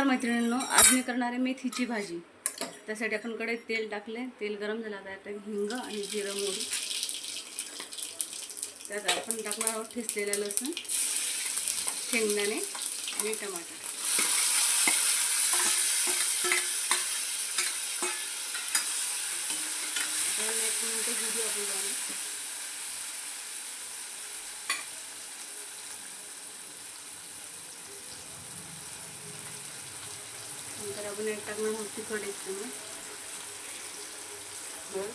मैत्रिणींनो आज मी करणार आहे मेथीची भाजी. त्यासाठी आपणकडे तेल टाकले. तेल गरम झालं आता त्यात हिंग आणि जिरं मोहरी. त्यात आपण टाकणार आहोत ठेचलेलं लसूण शेंगदाणे आणि टमाटर. आपण एक मिनिटं आपण जाऊन नंतर आपण एक टाकणार आहोत तिखट एक चमच हळद.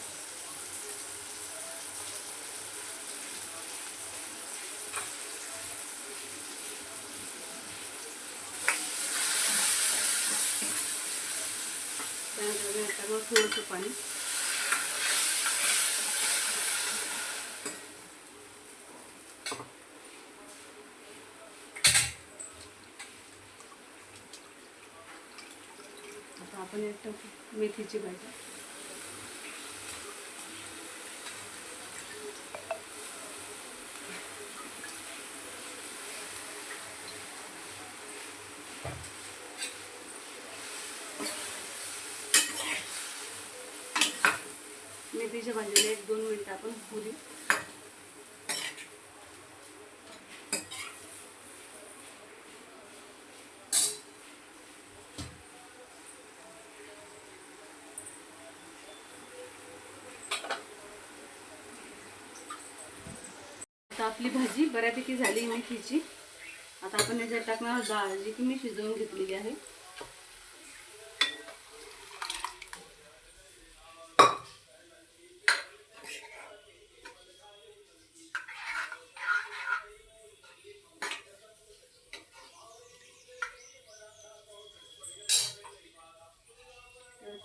त्यानंतर टाकणार थोडंसं पाणी आपण एक टाकू मेथीची भाजी. मेथीच्या भाजीला एक दोन मिनटं आपण पुरी. आपली भाजी बऱ्यापैकी झाली मेथीची. आता आपण याच्यात टाकणार डाळ जी की मी शिजवून घेतलेली आहे.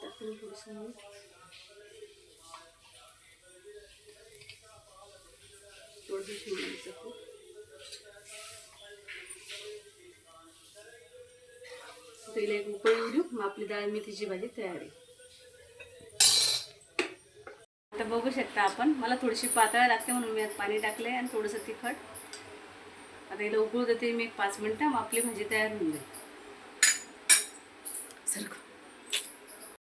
टाकून थोडंसं मीठ थोडंसं शेंगदाण्याचं तिला हो. एक उकळी येऊ मग आपली डाळ मेथीची भाजी तयार आहे. आता बघू शकता आपण. मला थोडीशी पातळ लागते म्हणून मी यात पाणी टाकले आणि थोडंसं तिखट. आता हिला उकळू देते मी एक पाच मिनटं. मग आपली भाजी तयार होऊन जाईल.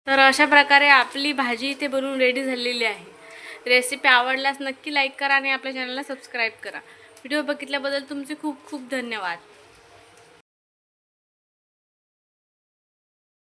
तर अशा प्रकारे आपली भाजी इथे बनवून रेडी झालेली आहे. रेसिपी आवडल्यास नक्की लाईक करा आणि आपल्या चॅनलला सबस्क्राईब करा. व्हिडिओ बघितल्याबद्दल तुमचे खूप खूप धन्यवाद.